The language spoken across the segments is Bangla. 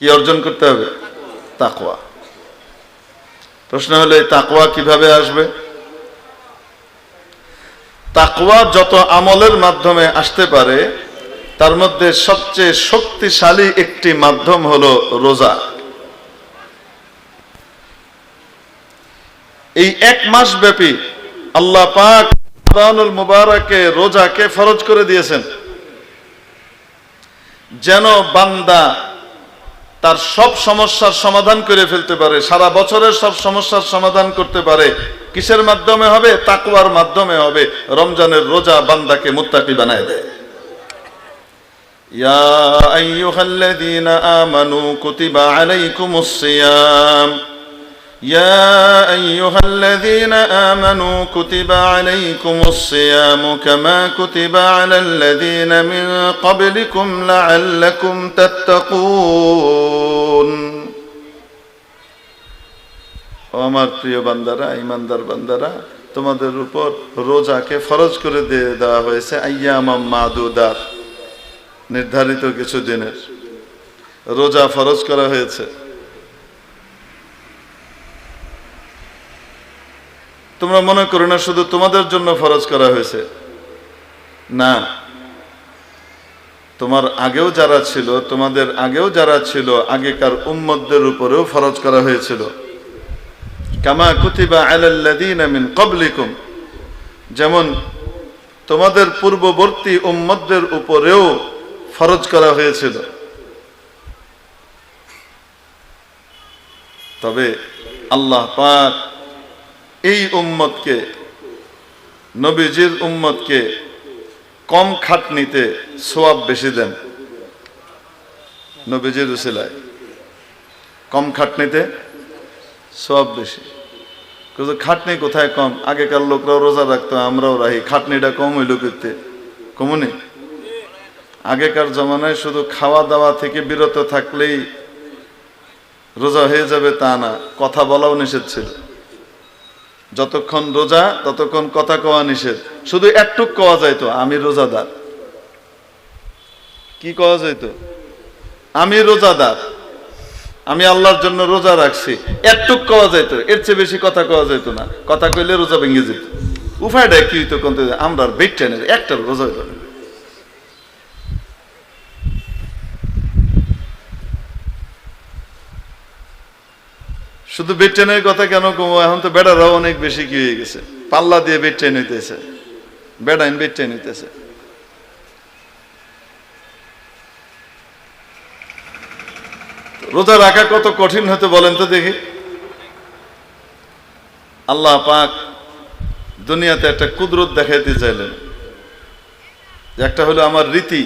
কি অর্জন করতে হবে? তাকোয়া প্রশ্ন হলো, এই তাকওয়া কীভাবে আসবে? তাকওয়া যত আমলের মাধ্যমে আসতে পারে, তার মধ্যে সবচেয়ে শক্তিশালী একটি মাধ্যম হলো রোজা। এই এক মাস ব্যাপী আল্লাহ পাক রমাদানুল মুবারকে রোজাকে ফরজ করে দিয়েছেন। যেন বান্দা তার সব সমস্যার সমাধান করে ফেলতে পারে। সারা বছরের সব সমস্যার সমাধান করতে পারে। কিসের মাধ্যমে হবে? তাকুয়ার মাধ্যমে হবে। রমজানের রোজা বান্দাকে মুত্তাকি বানায় দেয়। ইয়া আইয়ুহাল্লাযীনা আমানু কুতিবা আলাইকুমুস সিয়াম। يا أيها الذين آمنوا كتب عليكم الصيام كما كتب على الذين من قبلكم لعلكم تتقون ও আমার প্রিয় বান্দারা ইমানদার বান্দারা তোমাদের উপর রোজাকে ফরজ করে দিয়ে দেওয়া হয়েছে আইয়ামাম মাদুদাত নির্ধারিত কিছু দিনের রোজা ফরজ করা হয়েছে তোমরা মনে করো না, শুধু তোমাদের জন্য ফরজ করা হয়েছে। না। তোমার আগেও যারা ছিল, তোমাদের আগেও যারা ছিল, আগেকার উম্মতদের উপরেও ফরজ করা হয়েছিল। কামা কুতিবা আলাল্লাযীনা মিন ক্বাবলিকুম। যেমন তোমাদের পূর্ববর্তী উম্মতদের উপরেও ফরজ করা হয়েছিল। তবে আল্লাহ পাক এই উম্মতকে, নবীজির উম্মতকে কম খাটনিতে সোয়াব বেশি দেন। নবীজির উসিলায় কম খাটনিতে সোয়াব বেশি। কিন্তু খাটনি কোথায় কম? আগেকার লোকরাও রোজা রাখতো, আমরাও রাহি খাটনিটা কম হইল করতে কমনি? আগেকার জমানায় শুধু খাওয়া দাওয়া থেকে বিরত থাকলেই রোজা হয়ে যাবে তা না। কথা বলাও নিষেধ ছিল। যতক্ষণ রোজা, ততক্ষণ কথা কওয়া নিষেধ। শুধু একটুক কওয়া যাইতো, আমি রোজাদার। কি কওয়া যাইতো? আমি রোজাদার। আমি আল্লাহর জন্য রোজা রাখছি। একটুক কওয়া যাইতো, এর চেয়ে বেশি কথা কওয়া যাইতো না। কথা কইলে রোজা ভেঙে যেত। উপায়টা কি হইতো কোন আমরা বেট টেনে একটা রোজা হইতো শুধু বেড ট্রেনের কথা কেন কমো? এখন তো বেড়ারাও অনেক বেশি কি হয়ে গেছে। পাল্লা দিয়ে বেড ট্রেন হইতেছে। বেড়াইন বেড ট্রেন হইতেছে। রোজা রাখা কত কঠিন হতে বলেন তো দেখি। আল্লাহ পাক দুনিয়াতে একটা কুদরত দেখাইতে চাইলেন। একটা হলো আমার রীতি,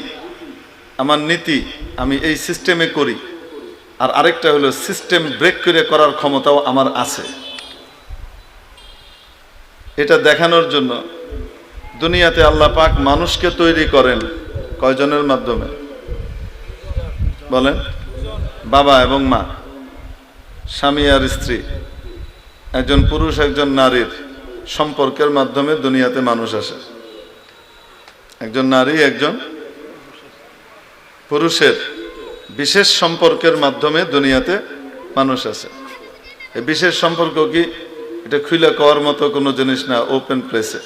আমার নীতি আমি এই সিস্টেমে করি। আর আরেকটা হলো সিস্টেম ব্রেক করে করার ক্ষমতাও আমার আছে। এটা দেখানোর জন্য দুনিয়াতে আল্লাহ পাক মানুষকে তৈরি করেন কয়জনের মাধ্যমে? বলেন। বাবা এবং মা, স্বামী আর স্ত্রী, একজন পুরুষ, একজন নারীর সম্পর্কের মাধ্যমে দুনিয়াতে মানুষ আসে। একজন নারী, একজন পুরুষের। বিশেষ সম্পর্কের মাধ্যমে দুনিয়াতে মানুষ আছে। এই বিশেষ সম্পর্ক কি? এটা খুলে কওয়ার মতো কোনো জিনিস না ওপেন প্লেসে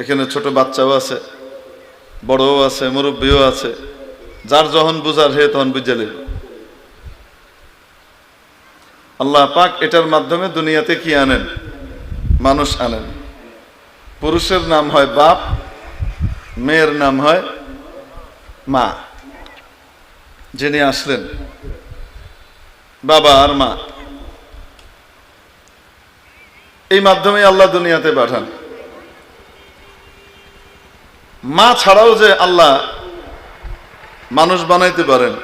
এখানে ছোট বাচ্চাও আছে, বড়ও আছে, মুরব্বীও আছে। যার যখন বুঝার হে তখন বুঝে লিব আল্লাহ পাক এটার মাধ্যমে দুনিয়াতে কি আনেন? মানুষ আনেন। পুরুষের নাম হয় বাপ, মেয়ের নাম হয় মা। যিনি আসলেন, বাবা আর মা, এই মাধ্যমে আল্লাহ দুনিয়াতে পাঠান। মা ছাড়াও যে আল্লাহ মানুষ বানাইতে পারেন,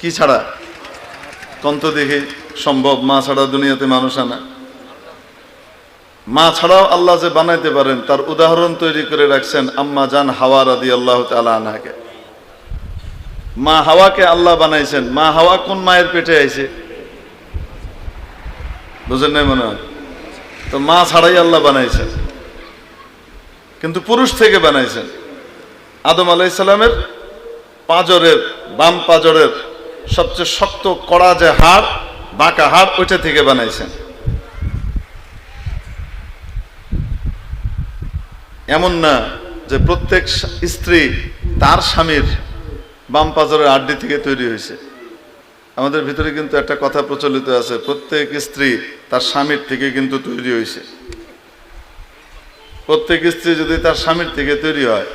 কি ছাড়া? কন্ত দেখে, সম্ভব, মা ছাড়া দুনিয়াতে মানুষ আনা। মা ছাড়াও আল্লাহ যে বানাইতে পারেন, তার উদাহরণ তৈরি করে রাখছেন আম্মা জান হাওয়া রাদি আল্লাহ তালা আনাকে মা হাওয়াকে আল্লাহ বানাইছেন। মা হাওয়া কোন মায়ের পেটে আইছে? বুঝেন নাই মনে হয়? তো মা ছাড়াই আল্লাহ বানাইছেন। কিন্তু পুরুষ থেকে বানাইছেন। আদম আলাইসাল্লামের পাজরের, বাম পাজরের সবচেয়ে শক্ত কড়া যে হাড়, বাঁকা হাড়, ওইটা থেকে বানাইছেন। এমন না যে প্রত্যেক স্ত্রী তার স্বামীর বাম পাজরের আড্ডি থেকে তৈরি হয়েছে। আমাদের ভিতরে কিন্তু একটা কথা প্রচলিত আছে, প্রত্যেক স্ত্রী তার স্বামীর থেকে কিন্তু তৈরি হয়েছে। প্রত্যেক স্ত্রী যদি তার স্বামীর থেকে তৈরি হয়,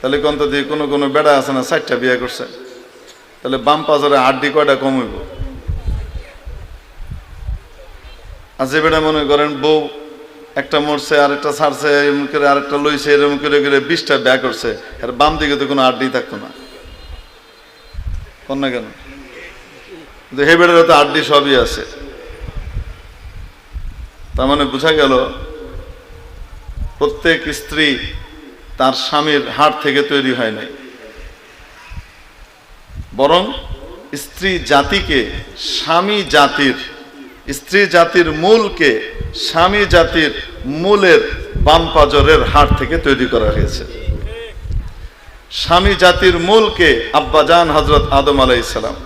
তাহলে কন্ত দিয়ে কোনো কোনো বেড়া আছে না ষাটটা বিয়ে করছে। তাহলে বাম পাজরে আড্ডি কয়টা কম হইব? আর যে বেড়া মনে করেন, বউ একটা মরছে, আরেকটা ছাড়ছে, এরম করে আরেকটা লইছে, এরম করে করে বিশটা ব্যয় করছে, আর বাম দিকে তো কোনো আড্ডি থাকতো না। কন না কেন? হে বেড়ার তো আড্ডি সবই আছে। তার মানে বোঝা গেল, প্রত্যেক স্ত্রী তার স্বামীর হাট থেকে তৈরি হয় নাই। বরং স্ত্রী জাতিকে, স্বামী জাতির, স্ত্রী জাতির মূলকে, স্বামী জাতির মূলের বাম পাজরের হাট থেকে তৈরি করা হয়েছে। স্বামী জাতির মূলকে আব্বাজান হজরত আদম আলাইসালাম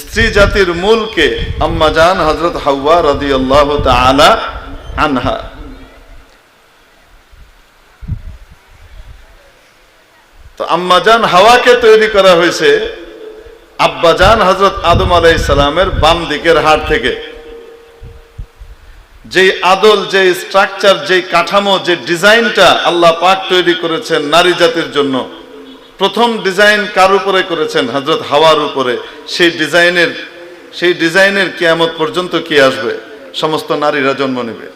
স্ত্রী জাতির মূলকে আম্মাজান হজরত হাওয়া রদি আল্লাহ আনহা। তো আম্মাজান হাওয়াকে তৈরি করা হয়েছে আব্বাজান হজরত আদম আলাই বাম দিকের হাট থেকে। যে আদল যে স্ট্রাকচার যে কাঠামো, যে ডিজাইনটা আল্লাহ পাক তৈরি করেছেন নারী জাতির জন্য প্রথম ডিজাইন কার উপরে করেছেন? হজরত হাওয়ার উপরে। সেই ডিজাইনের সেই ডিজাইনের কেয়ামত পর্যন্ত কি আসবে? সমস্ত নারীরা জন্ম নেবে।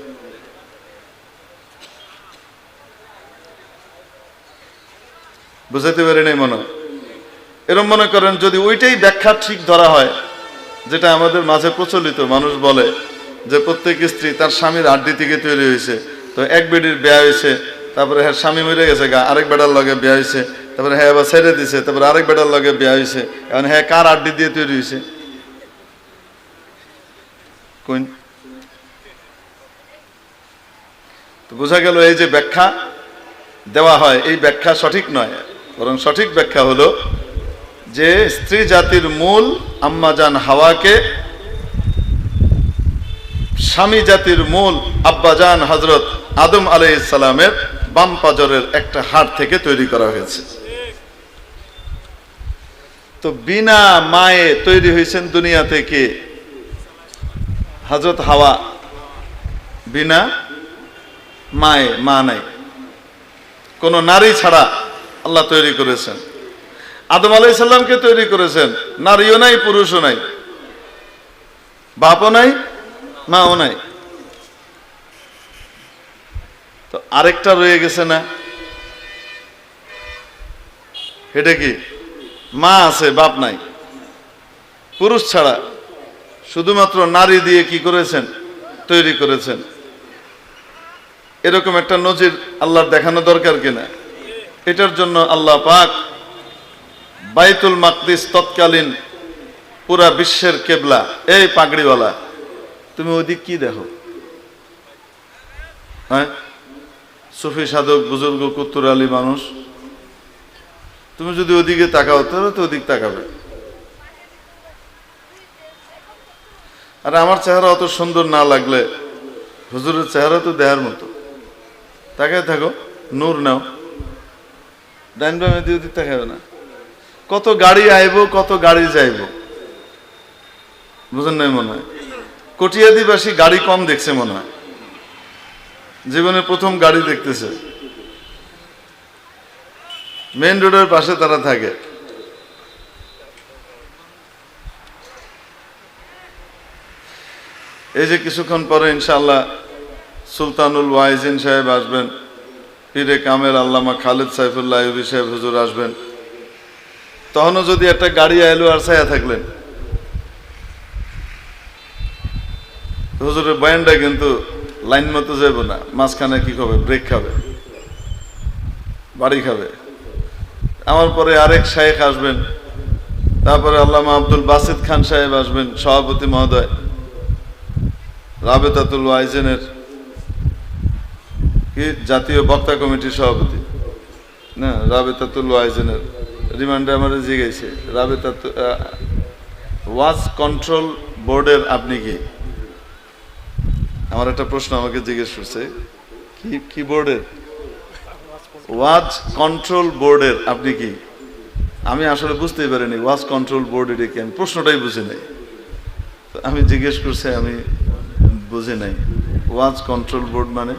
বুঝাতে পারি নাই মনে এরম মনে করেন, যদি ওইটাই ব্যাখ্যা ঠিক ধরা হয়, যেটা আমাদের মাঝে প্রচলিত, মানুষ বলে যে প্রত্যেক স্ত্রী তার স্বামীর আড্ডি থেকে তৈরি হয়েছে। তো এক বেডির বিয়া হয়েছে, তারপরে হ্যাঁ স্বামী মরে গেছে গা, আরেক বেড়ার লগে বিয়া হয়েছে। তারপরে হ্যাঁ এবার ছেড়ে দিছে, তারপরে আরেক বেটার লগে বিয়া হয়েছে এখন হ্যাঁ কার আড্ডি দিয়ে তৈরি হয়েছে তো বোঝা গেল এই যে ব্যাখ্যা দেওয়া হয়, এই ব্যাখ্যা সঠিক নয়, বরং সঠিক ব্যাখ্যা হলো যে স্ত্রী জাতির মূল আম্মাজান হাওয়াকে স্বামী জাতির মূল আব্বাজান হজরত আদম আলাই সালামের বাম পাজরের একটা হাড় থেকে তৈরি করা হয়েছে। তো বিনা মায়ে তৈরি হয়েছেন দুনিয়া থেকে। হজরত হাওয়া বিনা মায়ে, মা নাই। কোন নারী ছাড়া আল্লাহ তৈরি করেছেন। আদম আলাই সাল্লামকে তৈরি করেছেন। নারীও নাই, পুরুষও নাই। বাপও নাই, মাও নাই। তো আরেকটা রয়ে গেছে না? এটা কি? মা আছে, বাপ নাই। পুরুষ ছাড়া শুধুমাত্র নারী দিয়ে কি করেছেন? তৈরি করেছেন। এরকম একটা নজির আল্লাহর দেখানো দরকার কিনা? এটার জন্য আল্লাহ পাক বাইতুল মাকদিস তৎকালীন পুরা বিশ্বের কেবলা। এই পাগড়িওয়ালা, তুমি ওদিক কি দেখো? হ্যাঁ? সুফি সাধক, বুজুর্গ, কুত্তুর আলী মানুষ তুমি যদি ওদিকে তাকাও, তাহলে তো ওদিক তাকাবে। আর আমার চেহারা অত সুন্দর না লাগলে হুজুরের চেহারা তো দেহার মতো। তাকায় থাকো, নূর নাও। ডাইন বামে দিয়ে ওদিক তাকাবে না। কত গাড়ি আইব, কত গাড়ি যাইব। বুঝেন নাই মনে হয়? কটিয়াদিবাসী গাড়ি কম দেখছে মনে হয়। জীবনে প্রথম গাড়ি দেখতেছে। মেন রোডের পাশে তারা থাকে। এই যে কিছুক্ষণ পরে ইনশাল্লাহ সুলতানুল ওয়াইজিন সাহেব আসবেন, পীরে কামেল আল্লামা খালেদ সাইফুল্লাহ ইউবি সাহেব হুজুর আসবেন। তখনও যদি একটা গাড়ি আইলো আর ছায়া থাকলেন। হুজুরের বয়ানটা কিন্তু লাইন মতো যাব না, মাঝখানে কি খাবে? ব্রেক খাবে। বাড়ি খাবে। আমার পরে আরেক শায়েখ আসবেন, তারপরে আল্লামা আব্দুল বাসিদ খান সাহেব আসবেন, সভাপতি মহোদয়, রাবেতাতুল ওয়াইজেনের কি জাতীয় বক্তা কমিটির সভাপতি। না, রাবেতাতুল ওয়াইজেনের। রিমান্ডে আমার জিগেছে রাবেতাতু ওয়াজ কন্ট্রোল বোর্ডের আপনি কি? আমার একটা প্রশ্ন আমাকে জিজ্ঞেস করছে, কি কি বোর্ডের? ওয়াজ কন্ট্রোল বোর্ডের আপনি কি? আমি আসলে বুঝতেই পারিনি, ওয়াজ কন্ট্রোল বোর্ড এটা কি আমি প্রশ্নটাই বুঝি নাই। আমি জিজ্ঞেস করছি, আমি বুঝি নাই। ওয়াজ কন্ট্রোল বোর্ড মানে?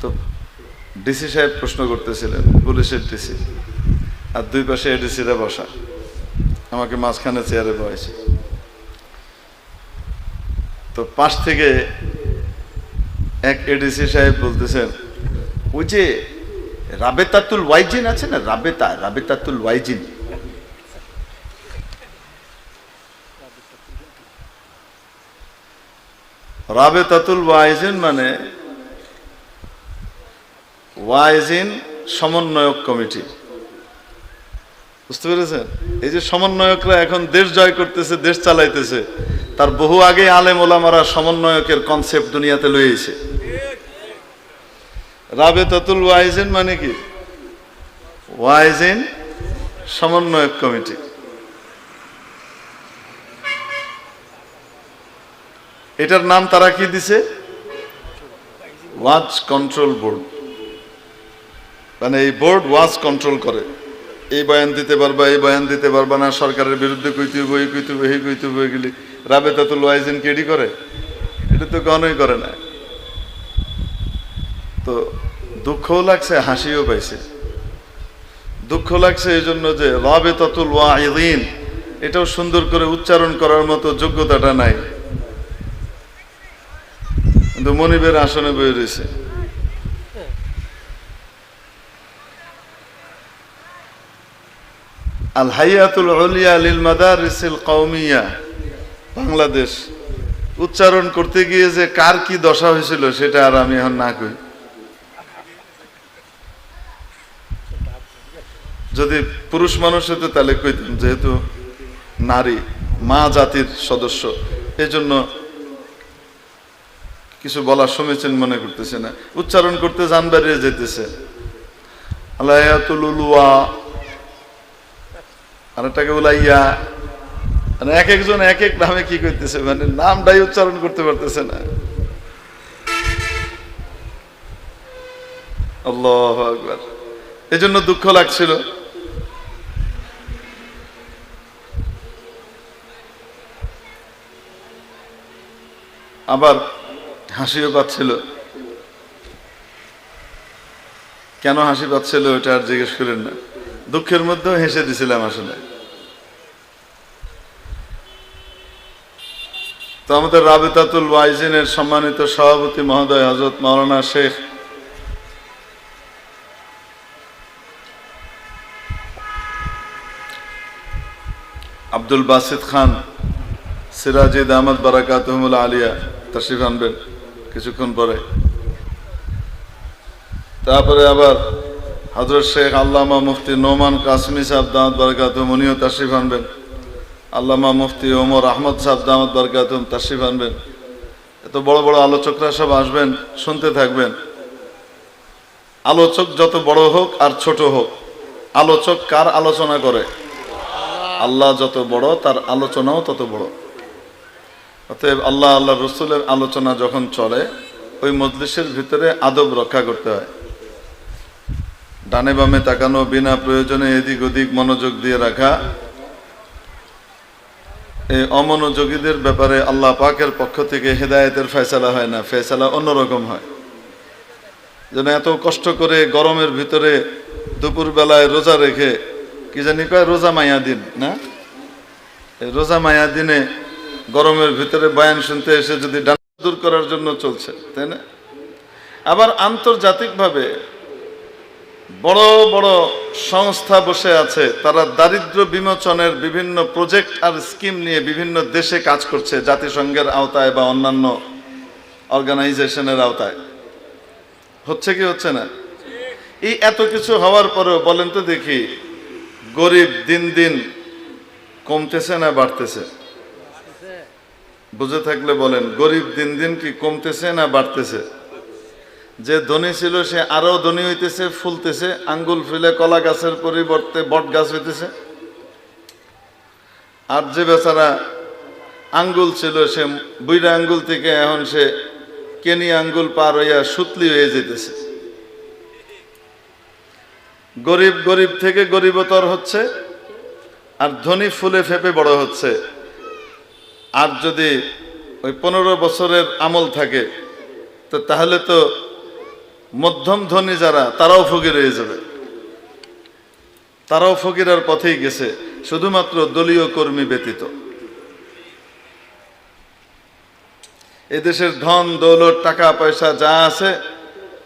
তো ডিসি সাহেব প্রশ্ন করতেছিলেন, পুলিশের ডিসি। আর দুই পাশে এডিসিরা বসা। আমাকে মাঝখানে চেয়ারে বয়েছে তো পাশ থেকে এক এডিসি সাহেব বলতেছেন ওই যে রাবেতাতুল ওয়াইজিন আছে না, রাবেতা, রাবেতাতুল ওয়াইজিন। রাবেতাতুল ওয়াইজিন মানে ওয়াইজিন সমন্বয়ক কমিটি। বুঝতে পেরেছেন? এই যে সমন্বয়করা এখন দেশ জয় করতেছে, দেশ চালাইতেছে, তার বহু আগে আলেম ওলামারা সমন্বয়কের কনসেপ্ট দুনিয়াতে লইয়েছে রাবেতাতুল ওয়াইজিন মানে কি? ওয়াইজিন সমন্বয়ক কমিটি। এটার নাম তারা কি দিছে? Watch control board. মানে এই বোর্ড ওয়াচ কন্ট্রোল করে। এই বয়ান দিতে পারবা, এই বয়ান দিতে পারবা না, সরকারের বিরুদ্ধে কইতে হইব, এই কইতে হইব, এই কইতে হইব, এগুলি। রাবেতাতুল ওয়াইজিন কি এডি করে? এটা তো গণই করে না। তো দুঃখও লাগছে, হাসিও পাইছে। দুঃখ লাগছে এই জন্য যে রাবেতাতুল ওয়াইদিন এটাও সুন্দর করে উচ্চারণ করার মতো যোগ্যতাটা নাই। কিন্তু মনিবের আসনে বয়ে রয়েছে। আল হাইয়াতুল উলিয়া লিল মাদারিসিল কওমিয়া, বাংলাদেশ। উচ্চারণ করতে গিয়ে যে কার কি দশা হয়েছিল সেটা আর আমি এখন না কই। যদি পুরুষ মানুষ হতো তাহলে কইতাম, যেহেতু নারী, মা জাতির সদস্য, এজন্য কিছু বলার সমীচীন মনে করতেছে না। উচ্চারণ করতে যান বেরিয়ে যেতেছে আলায়াতুল উলুয়া আরেকটাকে উলাইয়া মানে এক একজন এক এক নামে কি করতেছে মানে নামটাই উচ্চারণ করতে পারতেছে না। আল্লাহ আকবার। এই জন্য দুঃখ লাগছিল। আবার হাসিও পাচ্ছিল। কেন হাসি পাচ্ছিল ওটা আর জিজ্ঞেস করেন না। দুঃখের মধ্যেও হেসে দিছিলাম আসলে। তো আমাদের রাবিতাতুল ওয়াইজিনের সম্মানিত সভাপতি মহোদয় হজরত মাওলানা শেখ আব্দুল বাসিদ খান সিরাজিদ আহমদ বারাকাতহমুল আলিয়া তশরিফ আনবেন কিছুক্ষণ পরে। তারপরে আবার হজরত শেখ আল্লামা মুফতি নোমান কাসমি সাহেব দামদ বারকাতুম উনিও তাশরিফ আনবেন। আল্লামা মুফতি ওমর আহমদ সাহেব দামদ বারকাতুম তাশরিফ আনবেন। এত বড় বড় আলোচকরা সব আসবেন, শুনতে থাকবেন। আলোচক যত বড় হোক আর ছোট হোক, আলোচক কার আলোচনা করে? আল্লাহ যত বড়, তার আলোচনাও তত বড়। অতএব আল্লাহ আল্লাহ রসুলের আলোচনা যখন চলে, ওই মজলিসের ভিতরে আদব রক্ষা করতে হয়। ডানে বামে তাকানো, বিনা প্রয়োজনে এদিক ওদিক মনোযোগ দিয়ে রাখা। এই অমনোযোগীদের ব্যাপারে আল্লাহ পাকের পক্ষ থেকে হেদায়েতের ফয়সালা হয় না, ফয়সালা অন্যরকম হয়। যেন এত কষ্ট করে গরমের ভিতরে দুপুর বেলায় রোজা রেখে, কি জানি কয় রোজা মায়া দিন, না? রোজা মায়া দিনে গরমের ভিতরে বয়ান শুনতে এসে যদি ডান দূর করার জন্য চলছে, তাই না? আবার আন্তর্জাতিকভাবে বড় বড় সংস্থা বসে আছে, তারা দারিদ্র বিমোচনের বিভিন্ন প্রজেক্ট আর স্কিম নিয়ে বিভিন্ন দেশে কাজ করছে, জাতিসংঘের আওতায় বা অন্যান্য অর্গানাইজেশনের আওতায়। হচ্ছে কি হচ্ছে না? এই এত কিছু হওয়ার পরেও বলেন তো দেখি, গরিব দিন দিন কমতেছে না বাড়তেছে। বুঝে থাকলে বলেন, গরিব দিন দিন কি কমতেছে না বাড়তেছে? যে ধনী ছিল সে আরও ধনী হইতেছে, ফুলতেছে, আঙ্গুল ফুলে কলা গাছের পরিবর্তে বট গাছ হইতেছে। আর যে বেচারা আঙ্গুল ছিল, সে বুইরা আঙ্গুল থেকে এখন সে কেনি আঙ্গুল পার হইয়া সুতলি হয়ে যেতেছে গরিব গরিব থেকে গরিবতর হচ্ছে, আর ধনী ফুলে ফেপে বড় হচ্ছে। আর যদি ওই পনেরো বছরের আমল থাকে, তো তাহলে তো মধ্যম ধনী যারা, তারাও ফকির হয়ে যাবে। তারাও ফকিরার পথেই গেছে, শুধুমাত্র দলীয় কর্মী ব্যতীত। এদেশের ধন, দৌলত, টাকা, পয়সা যা আছে,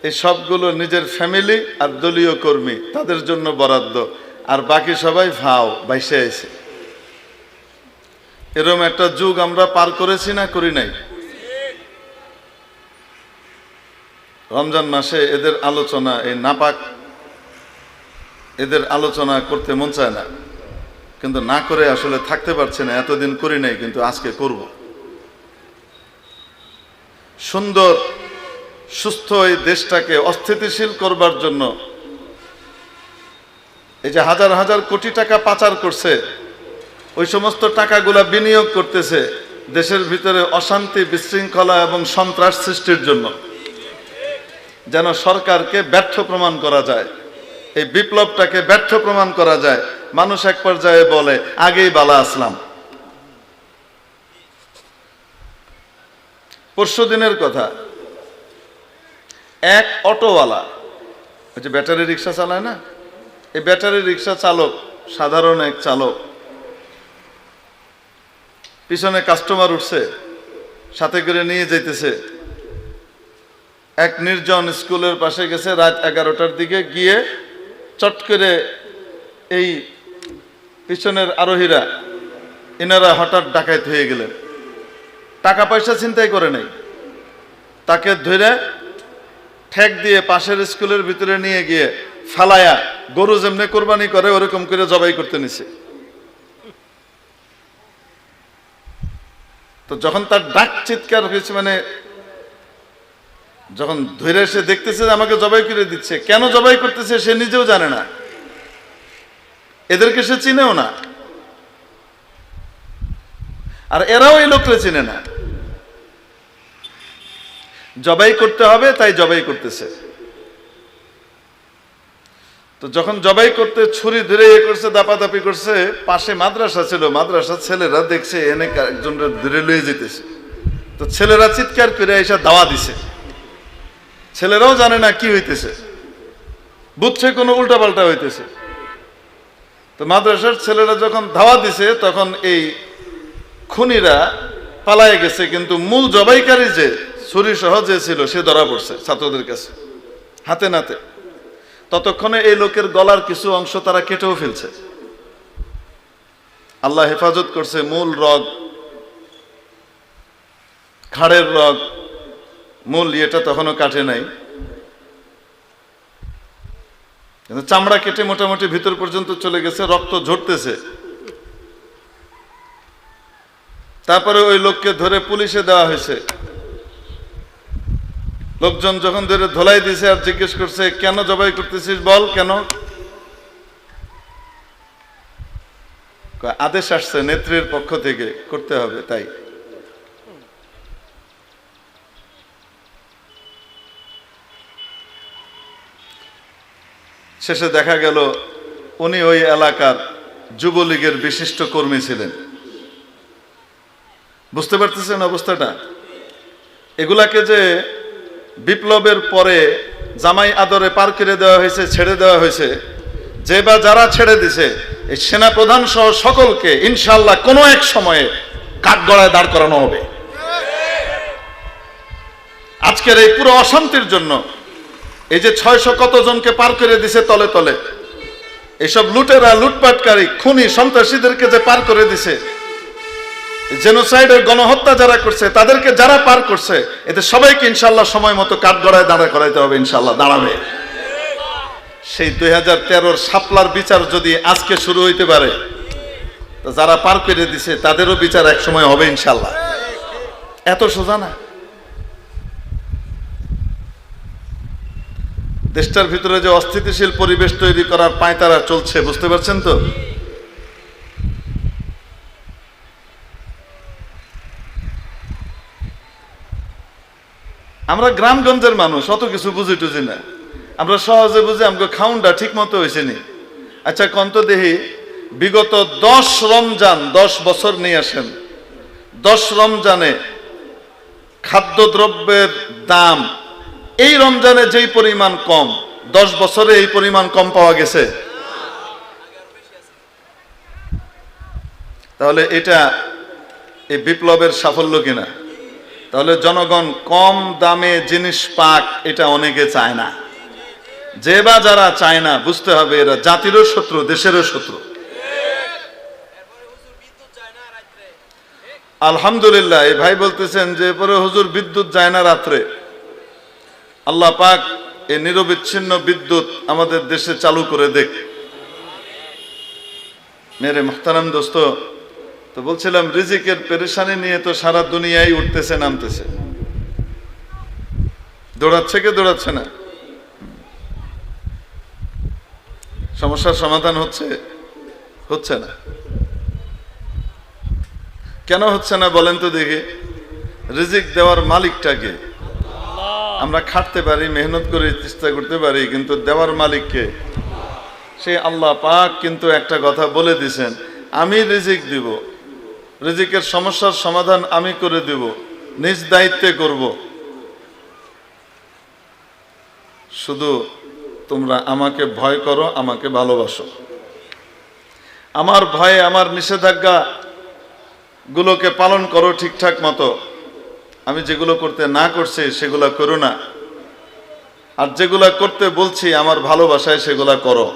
এই সবগুলো নিজের ফ্যামিলি আর দলীয় কর্মী, তাদের জন্য বরাদ্দ। আর বাকি সবাই ভাও, বাইসে আইছে এরম একটা যুগ আমরা পার করেছি না করি নাই। রমজান মাসে এদের আলোচনা, এই নাপাক এদের আলোচনা করতে মন চায় না। কিন্তু না করে আসলে থাকতে পারছে না, এতদিন করি নাই, কিন্তু আজকে করব। সুন্দর, সুস্থ এই দেশটাকে অস্থিতিশীল করবার জন্য এই যে হাজার হাজার কোটি টাকা পাচার করছে ওই সমস্ত টাকাগুলা বিনিয়োগ করতেছে দেশের ভিতরে অশান্তি, বিশৃঙ্খলা এবং সন্ত্রাস সৃষ্টির জন্য। যেন সরকারকে ব্যর্থ প্রমাণ করা যায়। এই বিপ্লবটাকে ব্যর্থ প্রমাণ করা যায়। মানুষ এক পর্যায়ে বলে, আগেই বালা আসলাম। পরশু দিনের কথা, এক অটোওয়ালা, ওই যে ব্যাটারি রিক্সা চালায় না? এই ব্যাটারি রিক্সা চালক, সাধারণ এক চালক পিছনে কাস্টমার উঠছে, সাথে করে নিয়ে যাইতেছে। এক নির্জন স্কুলের পাশে গেছে রাত এগারোটার দিকে, গিয়ে চট করে এই পিছনের আরোহীরা, এনারা হঠাৎ ডাকাইত হয়ে গেলেন। টাকা পয়সা চিন্তাই করে নাই। তাকে ধরে ঠেক দিয়ে পাশের স্কুলের ভিতরে নিয়ে গিয়ে ফালায়া গরু যেমনি কোরবানি করে, ওরকম করে জবাই করতে নিছে। তো যখন তার ডাক চিৎকার হয়েছে মানে যখন ধরে সে দেখতেছে যে আমাকে জবাই করে দিচ্ছে, কেন জবাই করতেছে সে নিজেও জানে না। এদেরকে সে চিনেও না। আর এরাও এই লোকরে চিনে না। জবাই করতে হবে, তাই জবাই করতেছে। তো যখন জবাই করতে ছুরি ধরে ইয়ে করছে, দাপাদাপি করছে, পাশে মাদ্রাসা ছিল মাদ্রাসার ছেলেরা দেখছে, এনে একজন ধরে লয়ে যেতেছে তো ছেলেরা চিৎকার করে এসে দাওয়া দিছে। ছেলেরাও জানে না কি হইতেছে। বুঝছে কোনো উল্টাপাল্টা হইতেছে। তো মাদ্রাসার ছেলেরা যখন ধাওয়া দিছে, তখন এই খুনিরা পালায় গেছে, কিন্তু মূল জবাইকারী যে ছুরি সহ যে ছিল, সে ধরা পড়ছে ছাত্রদের কাছে, হাতে নাতে। ততক্ষণে এই লোকের গলার কিছু অংশ তারা কেটেও ফেলছে। আল্লাহ হেফাজত করছে মূল রগ, খাড়ের রগ, মূল ইয়েটা তখনও কাটে নাই। কিন্তু চামড়া কেটে মোটামুটি ভিতর পর্যন্ত চলে গেছে, রক্ত ঝরতেছে। তারপরে ওই লোককে ধরে পুলিশে দেওয়া হয়েছে। লোকজন যখন ধরে ধোলাই দিছে আর জিজ্ঞেস করছে, কেন জবাই করতেছিস বল, কেন? আদেশ আসছে নেত্রীর পক্ষ থেকে, করতে হবে, তাই। শেষে দেখা গেল, উনি ওই এলাকার যুবলীগের বিশিষ্ট কর্মী ছিলেন। বুঝতে পারতেছেন অবস্থাটা? এগুলাকে যে বিপ্লবের পরে জামাই আদরে পার করে দেওয়া হয়েছে, ছেড়ে দেওয়া হয়েছে। যে বা যারা ছেড়ে দিছে, এই সেনা প্রধান সহ সকলকে ইনশাল্লাহ কোনো এক সময়ে কাঠগড়ায় দাঁড় করানো হবে। আজকের এই পুরো অশান্তির জন্য এই যে ছয়শো কত জনকে পার করে দিছে তলে তলে এইসব লুটেরা, লুটপাটকারী, খুনি, সন্ত্রাসীদেরকে যে পার করে দিছে জেনোসাইডের গণহত্যা যারা করছে, তাদেরকে যারা পার করছে এতে সবাইকে ইনশাল্লাহ সময় মতো কাঠগড়ায় দাঁড়া করাইতে হবে ইনশাল্লাহ দাঁড়াবে। সেই দুই হাজার তেরোর সাপলার বিচার যদি আজকে শুরু হইতে পারে যারা পার করে দিছে, তাদেরও বিচার এক সময় হবে ইনশাল্লাহ এত সোজা না? দেশটার ভিতরে যে অস্থিতিশীল পরিবেশ তৈরি করার পায়তারা চলছে, বুঝতে পারছেন তো? আমরা গ্রামগঞ্জের মানুষ, অত কিছু বুঝি টুঝি না। আমরা সহজে বুঝি আমাকে খাউনটা ঠিক মতো হয়েছে নি। আচ্ছা কন্ত দেহি বিগত দশ রমজান, দশ বছর নিয়ে আসেন। দশ রমজানে খাদ্যদ্রব্যের দাম, এই রমজানে যেই পরিমাণ কম, দশ বছরে এই পরিমাণ কম পাওয়া গেছে। তাহলে এটা এই বিপ্লবের সাফল্য কিনা? তাহলে জনগণ কম দামে জিনিস পাক, এটা অনেকে চায় না। যে বা যারা চায় না, বুঝতে হবে এরা জাতিরও শত্রু, দেশেরও শত্রু। আলহামদুলিল্লাহ, এই ভাই বলতেছেন যে, পরে হুজুর বিদ্যুৎ যায় না রাত্রে। আল্লাহ পাক এই নিরবিচ্ছিন্ন বিদ্যুৎ আমাদের দেশে চালু করে দেখ। মেরে মোহতারাম দোস্ত তো বলছিলাম, রিজিকের পেরেশানি নিয়ে তো সারা দুনিয়ায় উঠতেছে, নামতেছে। দৌড়াচ্ছে কে দৌড়াচ্ছে না? সমস্যার সমাধান হচ্ছে হচ্ছে না। কেন হচ্ছে না বলেন তো দেখি। রিজিক দেওয়ার মালিকটাকে আমরা খাটতে পারি, মেহনত করে চেষ্টা করতে পারি, কিন্তু দেওয়ার মালিককে সে আল্লাহ পাক কিন্তু একটা কথা বলে দিছেন, আমি রিজিক দিব রিজিকের সমস্যার সমাধান আমি করে দিব, নিজ দায়িত্বে করব। শুধু তোমরা আমাকে ভয় করো, আমাকে ভালোবাসো। আমার ভয়ে, আমার নিষেধাজ্ঞা গুলোকে পালন করো ঠিকঠাক মতো। আমি যেগুলো করতে না করছি, সেগুলো করো না। আর যেগুলা করতে বলছি, আমার ভালোবাসায় সেগুলা করো।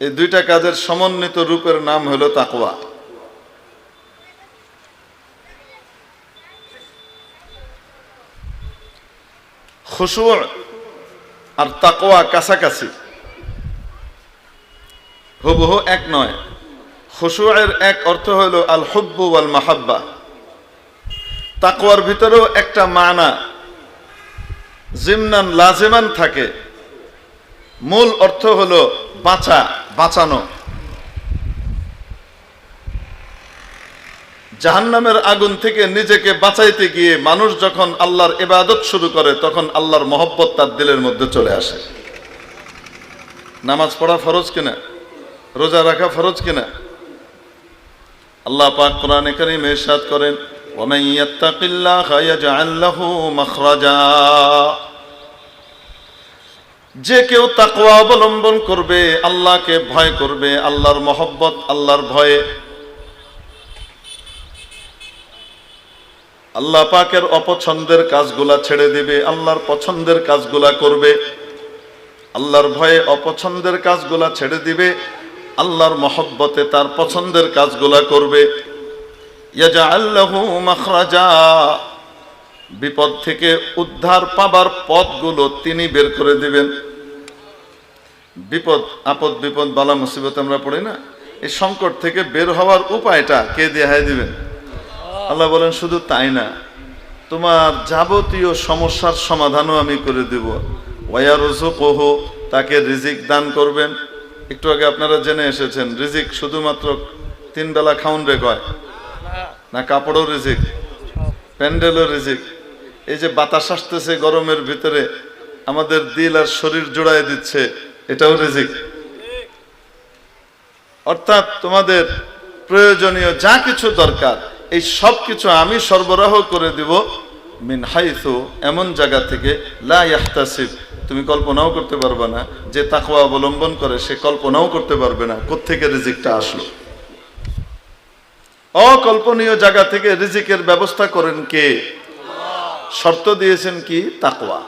এই দুইটা কাজের সমন্বিত রূপের নাম হলো তাকওয়া। খুশু আর তাকওয়া কাছাকাছি। হুবহু এক নয়। খুশুয়ের এক অর্থ হইল আল হুব্বু ওয়াল মাহাব্বা তাকওয়ার ভিতরেও একটা মানা। জিমনান লাজেমান থাকে। মূল অর্থ হলো বাঁচা, বাঁচানো। জাহান্নামের আগুন থেকে নিজেকে বাঁচাইতে গিয়ে মানুষ যখন আল্লাহর ইবাদত শুরু করে, তখন আল্লাহর মহব্বত তার দিলের মধ্যে চলে আসে। নামাজ পড়া ফরজ কিনা? রোজা রাখা ফরজ কিনা? আল্লাহ পাক কোরআনে কারীম ইরশাদ করেন যে কেউ তাকওয়া অবলম্বন করবে, আল্লাহকে ভয় করবে, আল্লাহর মহব্বত, আল্লাহর ভয়ে আল্লাহ পাকের অপছন্দের কাজগুলা ছেড়ে দিবে, আল্লাহর পছন্দের কাজগুলা করবে। আল্লাহর ভয়ে অপছন্দের কাজগুলা ছেড়ে দিবে, আল্লাহর মহব্বতে তার পছন্দের কাজগুলা করবে। বিপদ থেকে উদ্ধার পাবার পথগুলো তিনি বের করে দিবেন। বিপদ, আপদ, বিপদ, বালা, মুসিবত আমরা পড়ি না। এই সংকট থেকে বের হওয়ার উপায়টা কে দেহায় দিবেন? আল্লাহ বলেন, শুধু তাই না, তোমার যাবতীয় সমস্যার সমাধানও আমি করে দেব। ওয়ারুজু কহ তাকে রিজিক দান করবেন। একটু আগে আপনারা জেনে এসেছেন, রিজিক শুধুমাত্র তিন বেলা খাউন রে কয়, না কাপড়ও রিজিক, প্যান্ডেলও রিজিক। এই যে বাতাস আসতেছে গরমের ভিতরে, আমাদের দিল আর শরীর জোড়ায় দিচ্ছে, এটাও রিজিক। অর্থাৎ তোমাদের প্রয়োজনীয় যা কিছু দরকার এই সব কিছু আমি সরবরাহ করে দিব মিন হাইথু এমন জায়গা থেকে, লা তুমি কল্পনাও করতে পারবে না, যে তাকওয়া অবলম্বন করে সে কল্পনাও করতে পারবে না, কোত্থেকে রিজিকটা আসলো? অকল্পনীয় জায়গা থেকে রিজিকের ব্যবস্থা করেন কে? শর্ত দিয়েছেন কি? তাকওয়া।